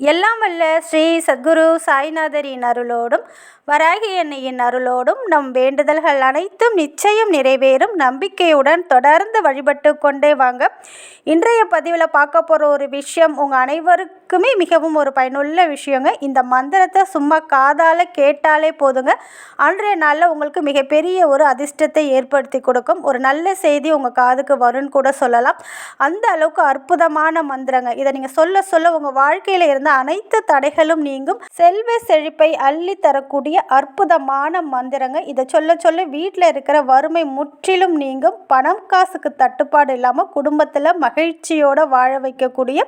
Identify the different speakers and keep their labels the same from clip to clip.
Speaker 1: எல்லாம் வல்ல ஸ்ரீ சத்குரு சாய்நாதரின் அருளோடும் வராகி அன்னையின் அருளோடும் நம் வேண்டுதல்கள் அனைத்தும் நிச்சயம் நிறைவேறும். நம்பிக்கையுடன் தொடர்ந்து வழிபட்டு கொண்டே வாங்க. இன்றைய பதிவில் பார்க்க போகிற ஒரு விஷயம் உங்கள் அனைவருக்குமே மிகவும் ஒரு பயனுள்ள விஷயங்க. இந்த மந்திரத்தை சும்மா காதால் கேட்டாலே போதுங்க. அன்றைய நாளில் உங்களுக்கு மிகப்பெரிய ஒரு அதிர்ஷ்டத்தை ஏற்படுத்தி கொடுக்கும். ஒரு நல்ல செய்தி உங்கள் காதுக்கு வரும்னு கூட சொல்லலாம். அந்த அளவுக்கு அற்புதமான மந்திரங்க. இதை நீங்கள் சொல்ல சொல்ல உங்கள் வாழ்க்கையில் இருந்த அனைத்து தடைகளும் நீங்கும். செல்வ செழிப்பை அள்ளி தரக்கூடிய அற்புதமான மந்திரங்க இதை சொல்ல சொல்ல வீட்டில் இருக்கிற வறுமை முற்றிலும் நீங்கும். பணம் காசுக்கு தட்டுப்பாடு இல்லாமல் குடும்பத்தில் மகிழ்ச்சியோடு வாழ வைக்கக்கூடிய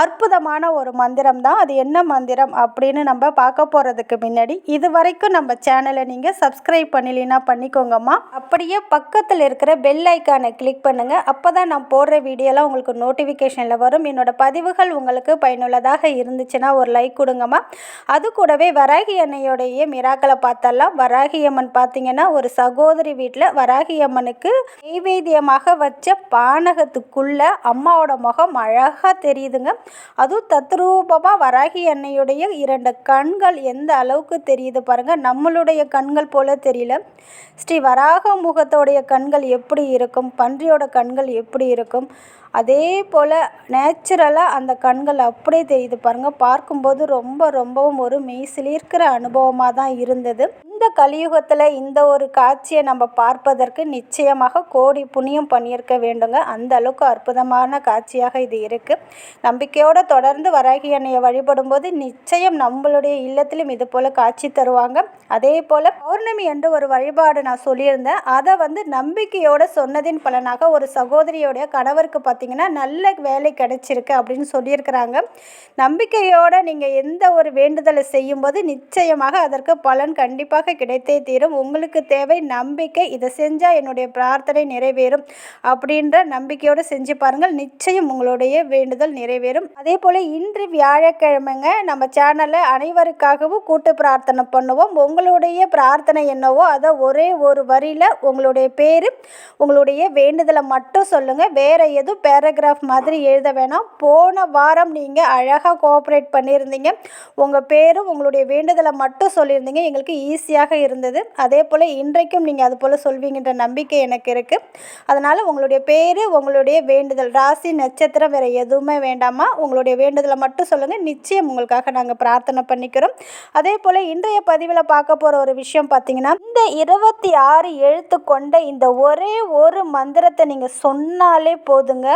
Speaker 1: அற்புதமான ஒரு மந்திரம் தான். அது என்ன மந்திரம் அப்படின்னு நம்ம பார்க்க போகிறதுக்கு முன்னாடி இது வரைக்கும் நம்ம சேனலை நீங்கள் சப்ஸ்கிரைப் பண்ணலைன்னா பண்ணிக்கோங்கம்மா. அப்படியே பக்கத்தில் இருக்கிற பெல் ஐக்கானை கிளிக் பண்ணுங்கள் அப்போ தான் நான் போடுற வீடியோலாம் உங்களுக்கு நோட்டிஃபிகேஷனில் வரும். என்னோடய பதிவுகள் உங்களுக்கு பயனுள்ளதாக இருந்துச்சுன்னா ஒரு லைக் கொடுங்கம்மா. அது கூடவே வராகி அன்னையோடைய மிராக்களை பார்த்தெல்லாம் வராகி அம்மன் பார்த்தீங்கன்னா ஒரு சகோதரி வீட்டில் வராகி அம்மனுக்கு நெய்வேத்தியமாக வச்ச பானகத்துக்குள்ள அம்மாவோட முகம் அழகாக தெரியுதுங்க. அதுவும் தத்ரூபமாக வராகி அன்னையுடைய இரண்டு கண்கள் எந்த அளவுக்கு தெரியுது பாருங்கள் நம்மளுடைய கண்கள் போல தெரியல. ஸ்ரீ வராக முகத்தோடைய கண்கள் எப்படி இருக்கும்? பன்றியோட கண்கள் எப்படி இருக்கும்? அதே போல் நேச்சுரலாக அந்த கண்கள் அப்படியே தெரியுது பாருங்கள் பார்க்கும்போது ரொம்ப ரொம்பவும் ஒரு மெய்சிலிருக்கிற அனுபவமாக தான் இருந்தது. இந்த கலியுகத்தில் இந்த ஒரு காட்சியை நம்ம பார்ப்பதற்கு நிச்சயமாக கோடி புண்ணியம் பண்ணியிருக்க வேண்டுங்க. அந்த அளவுக்கு அற்புதமான காட்சியாக இது இருக்குது நம்பிக்கையோடு தொடர்ந்து வராகி அன்னையை வழிபடும்போது நிச்சயம் நம்மளுடைய இல்லத்திலும் இது போல் காட்சி தருவாங்க. அதே போல் பௌர்ணமி என்று ஒரு வழிபாடு நான் சொல்லியிருந்தேன். அதை வந்து நம்பிக்கையோடு சொன்னதின் பலனாக ஒரு சகோதரியோடைய கணவருக்கு பார்த்தீங்கன்னா நல்ல வேலை கிடைச்சிருக்கு அப்படின்னு சொல்லியிருக்கிறாங்க. நம்பிக்கையோடு நீங்கள் எந்த ஒரு வேண்டுதலை செய்யும்போது நிச்சயமாக அதற்கு பலன் கண்டிப்பாக கிடைத்தே தீரும். உங்களுக்கு தேவை நம்பிக்கை. இதை செஞ்சால் என்னுடைய பிரார்த்தனை நிறைவேறும் அப்படின்ற நம்பிக்கையோடு செஞ்சு பாருங்கள். நிச்சயம் உங்களுடைய வேண்டுதல் நிறைவேறும். அதே போல் இன்று வியாழக்கிழமைங்க நம்ம சேனலில் அனைவருக்காகவும் கூட்டு பிரார்த்தனை பண்ணுவோம். உங்களுடைய பிரார்த்தனை என்னவோ அதை ஒரே ஒரு வரியில் உங்களுடைய பேர் உங்களுடைய வேண்டுதலை மட்டும் சொல்லுங்கள் வேறு எதுவும் பேராகிராஃப் மாதிரி எழுத வேணாம். போன வாரம் நீங்கள் அழகாக கோஆப்ரேட் பண்ணியிருந்தீங்க. உங்கள் பேரும் உங்களுடைய வேண்டுதலை மட்டும் சொல்லியிருந்தீங்க. எங்களுக்கு ஈஸியாக இருந்தது. அதே போல் இன்றைக்கும் நீங்கள் அது போல் சொல்வீங்கன்ற நம்பிக்கை எனக்கு இருக்குது அதனால் உங்களுடைய பேர் உங்களுடைய வேண்டுதல் ராசி நட்சத்திரம் வேறு எதுவுமே வேண்டாமா? உங்களுடைய வேண்டுதலை மட்டும் சொல்லுங்கள் நிச்சயம் உங்களுக்காக நாங்கள் பிரார்த்தனை பண்ணிக்கிறோம். அதே போல் இன்றைய பதிவில் பார்க்க போகிற ஒரு விஷயம் பார்த்தீங்கன்னா இந்த இருபத்தி ஆறு எழுத்து கொண்ட இந்த ஒரே ஒரு மந்திரத்தை நீங்கள் சொன்னாலே போதுங்க.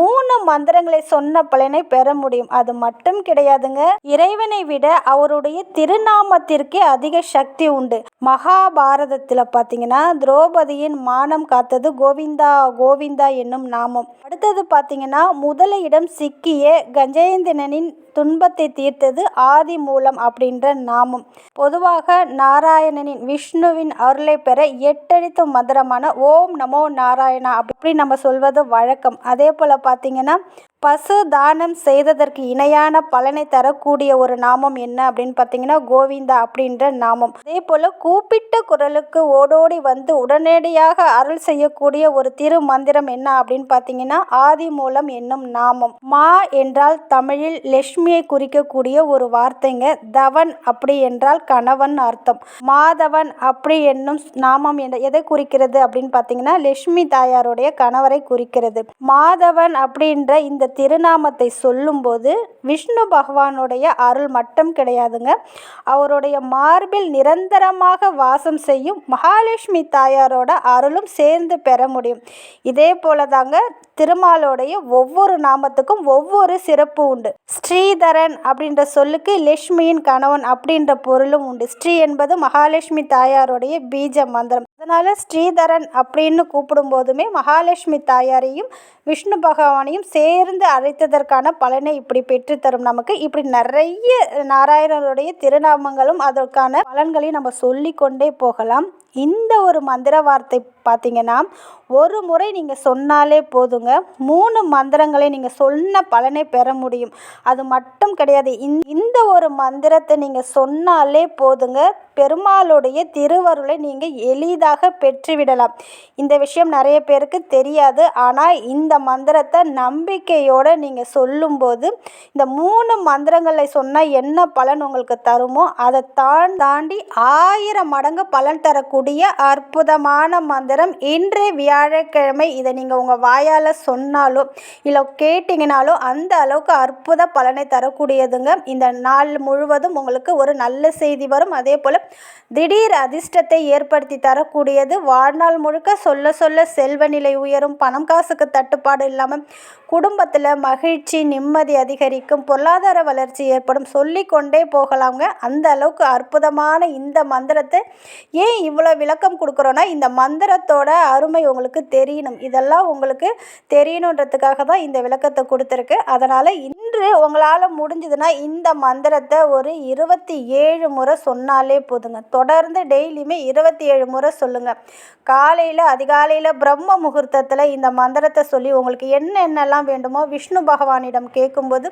Speaker 1: மூணு மந்திரங்களை சொன்ன பலனை பெற முடியும். அது மட்டும் கிடையாதுங்க. இறைவனை விட அவருடைய திருநாமத்திற்கே அதிக சக்தி உண்டு. மகாபாரதத்தில் பார்த்தீங்கன்னா திரௌபதியின் மானம் காத்தது கோவிந்தா கோவிந்தா என்னும் நாமம். அடுத்தது பார்த்தீங்கன்னா முதலிடம் சிக்கிய கஜேந்திரனின் துன்பத்தை தீர்த்தது ஆதி மூலம் அப்படின்ற நாமம். பொதுவாக நாராயணனின் விஷ்ணுவின் அருளை பெற எட்டெழுத்து மந்திரமான ஓம் நமோ நாராயணா அப்படி நம்ம சொல்வது வழக்கம். அதே போல் பார்த்தீங்கன்னா பசு தானம் செய்ததற்கு இணையான பலனை தரக்கூடிய ஒரு நாமம் என்ன அப்படின்னு பார்த்தீங்கன்னா கோவிந்தா அப்படின்ற நாமம். அதே போல் கூப்பிட்ட குரலுக்கு ஓடோடி வந்து உடனடியாக அருள் செய்யக்கூடிய ஒரு திரு மந்திரம் என்ன அப்படின்னு பார்த்தீங்கன்னா ஆதி மூலம் என்னும் நாமம். மா என்றால் தமிழில் லட்சுமியை குறிக்கக்கூடிய ஒரு வார்த்தைங்க. தவன் அப்படி என்றால் கணவன் அர்த்தம். மாதவன் அப்படி என்னும் நாமம் என்ற எதை குறிக்கிறது அப்படின்னு பார்த்தீங்கன்னா லட்சுமி தாயாருடைய கணவரை குறிக்கிறது. மாதவன் அப்படின்ற இந்த திருநாமத்தை சொல்லும்போது விஷ்ணு பகவானுடைய அருள் மட்டும் கிடையாதுங்க. அவருடைய மார்பில் நிரந்தரமாக வாசம் செய்யும் மகாலட்சுமி தாயாரோட அருளும் சேர்ந்து பெற முடியும். இதே போல தாங்க திருமாலோடைய ஒவ்வொரு நாமத்துக்கும் ஒவ்வொரு சிறப்பு உண்டு. ஸ்ரீதரன் அப்படின்ற சொல்லுக்கு லட்சுமியின் கணவன் அப்படின்ற பொருளும் உண்டு. ஸ்ரீ என்பது மகாலட்சுமி தாயாருடைய பீஜ மந்திரம். அதனால ஸ்ரீதரன் அப்படின்னு கூப்பிடும் போதுமே மகாலட்சுமி தாயாரையும் விஷ்ணு பகவானையும் சேர்ந்து அழைத்ததற்கான பலனை இப்படி பெற்றுத்தரும் நமக்கு. இப்படி நிறைய நாராயணனுடைய திருநாமங்களும் அதற்கான பலன்களையும் நம்ம சொல்லிக்கொண்டே போகலாம். இந்த ஒரு மந்திர வார்த்தை பார்த்தீங்கன்னா ஒரு முறை நீங்கள் சொன்னாலே போதுங்க. மூணு மந்திரங்களை நீங்கள் சொன்ன பலனை பெற முடியும். அது மட்டும் கிடையாது. இந் இந்த ஒரு மந்திரத்தை நீங்கள் சொன்னாலே போதுங்க. பெருமாளுடைய திருவருளை நீங்கள் எளிதாக பெற்றுவிடலாம். இந்த விஷயம் நிறைய பேருக்கு தெரியாது. ஆனால் இந்த மந்திரத்தை நம்பிக்கையோடு நீங்கள் சொல்லும்போது இந்த மூணு மந்திரங்களை சொன்னால் என்ன பலன் உங்களுக்கு தருமோ அதை தான் தாண்டி ஆயிரம் மடங்கு பலன் தரக்கூடிய அற்புதமான மந்திரம் இன்றைய வியாழக்கிழமை இதை நீங்கள் உங்கள் வாயால் சொன்னாலோ இல்லை கேட்டிங்கனாலோ அந்த அளவுக்கு அற்புத பலனை தரக்கூடியதுங்க. இந்த நாள் முழுவதும் உங்களுக்கு ஒரு நல்ல செய்தி வரும். அதே போல் திடீர் அதிர்ஷ்டத்தை ஏற்படுத்தி தரக்கூடியது. வாழ்நாள் முழுக்க சொல்ல சொல்ல செல்வ நிலை உயரும். பணம் காசுக்கு தட்டுப்பாடு இல்லாமல் குடும்பத்தில் மகிழ்ச்சி நிம்மதி அதிகரிக்கும். பொருளாதார வளர்ச்சி ஏற்படும். சொல்லிக்கொண்டே போகலாங்க அந்த அளவுக்கு அற்புதமான இந்த மந்திரத்தை ஏன் இவ்வளோ விளக்கம் கொடுக்குறோன்னா இந்த மந்திரத்தை மந்திரத்தோட அருமை உங்களுக்கு தெரியணும். இதெல்லாம் உங்களுக்கு தெரியணுன்றதுக்காக தான் இந்த விளக்கத்தை கொடுத்துருக்கு. அதனால் இன்று உங்களால் முடிஞ்சதுன்னா இந்த மந்திரத்தை ஒரு இருபத்தி ஏழு முறை சொன்னாலே போதுங்க. தொடர்ந்து டெய்லியுமே இருபத்தி ஏழு முறை சொல்லுங்கள் காலையில் அதிகாலையில் பிரம்ம முகூர்த்தத்தில் இந்த மந்திரத்தை சொல்லி உங்களுக்கு என்னென்னலாம் வேண்டுமோ விஷ்ணு பகவானிடம் கேட்கும்போது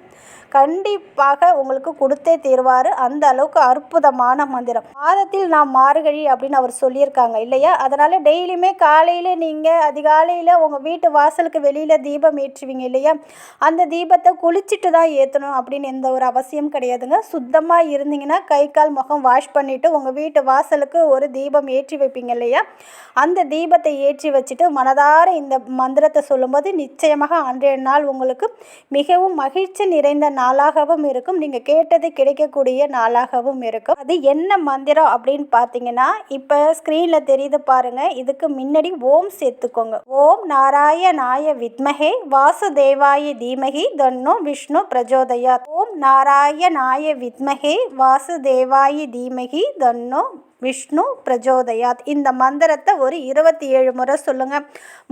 Speaker 1: கண்டிப்பாக உங்களுக்கு கொடுத்தே தீர்வார். அந்த அளவுக்கு அற்புதமான மந்திரம். மாதத்தில் நாம் மார்கழி அப்படின்னு அவர் சொல்லியிருக்காங்க இல்லையா? அதனால் டெய்லியுமே காலையில் நீங்கள் அதிகாலையில் உங்கள் வீட்டு வாசலுக்கு வெளியில் தீபம் ஏற்றுவீங்க இல்லையா? அந்த தீபத்தை குளிச்சுட்டு தான் ஏற்றணும் அப்படின்னு எந்த ஒரு அவசியம் கிடையாதுங்க. சுத்தமாக இருந்தீங்கன்னா கை கால் முகம் வாஷ் பண்ணிவிட்டு உங்கள் வீட்டு வாசலுக்கு ஒரு தீபம் ஏற்றி வைப்பீங்க இல்லையா? அந்த தீபத்தை ஏற்றி வச்சுட்டு மனதார இந்த மந்திரத்தை சொல்லும்போது நிச்சயமாக அன்றைய நாள் உங்களுக்கு மிகவும் மகிழ்ச்சி நிறைந்த நாளாகவும் இருக்கும். நீங்கள் கேட்டது கிடைக்கக்கூடிய நாளாகவும் இருக்கும். அது என்ன மந்திரம் அப்படின்னு பார்த்தீங்கன்னா இப்போ ஸ்க்ரீனில் தெரியுது பாருங்கள் இதுக்கு முன்னாடி ஓம் சேர்த்துக்கோங்க. ஓம் நாராயணாய வித்மகே வாசுதேவாய தீமகி தன்னோ விஷ்ணு பிரஜோதயாத். ஓம் நாராயணாய வித்மகே வாசுதேவாய தீமகி தன்னோ விஷ்ணு பிரஜோதயாத். இந்த மந்திரத்தை ஒரு இருபத்தி ஏழு முறை சொல்லுங்கள்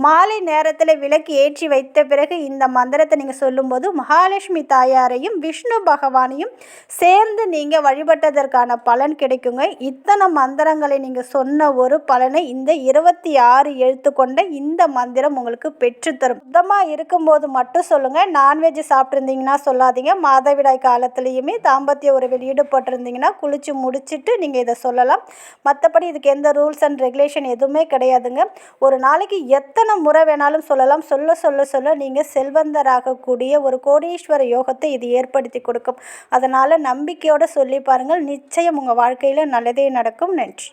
Speaker 1: மாலை நேரத்தில் விளக்கு ஏற்றி வைத்த பிறகு இந்த மந்திரத்தை நீங்கள் சொல்லும்போது மகாலட்சுமி தாயாரையும் விஷ்ணு பகவானையும் சேர்ந்து நீங்கள் வழிபட்டதற்கான பலன் கிடைக்குங்க. இத்தனை மந்திரங்களை நீங்கள் சொன்ன ஒரு பலனை இந்த இருபத்தி ஆறு எழுத்து கொண்ட இந்த மந்திரம் உங்களுக்கு பெற்றுத்தரும். சுத்தமாக இருக்கும்போது மட்டும் சொல்லுங்கள் நான்வெஜ் சாப்பிட்ருந்தீங்கன்னா சொல்லாதீங்க. மாதவிடாய் காலத்துலேயுமே தாம்பத்திய உறவில் ஈடுபட்டிருந்தீங்கன்னா குளித்து முடிச்சுட்டு நீங்கள் இதை சொல்லலாம். மற்றபடி இதுக்கு எந்த ரூல்ஸ் அண்ட் ரெகுலேஷன் எதுவுமே கிடையாதுங்க. ஒரு நாளைக்கு எத்தனை முறை வேணாலும் சொல்லலாம். சொல்ல சொல்ல சொல்ல நீங்கள் செல்வந்தராகக்கூடிய ஒரு கோடீஸ்வர யோகத்தை இது ஏற்படுத்தி கொடுக்கும். அதனால் நம்பிக்கையோடு சொல்லி பாருங்கள். நிச்சயம் உங்கள் வாழ்க்கையில் நல்லதே நடக்கும். நன்றி.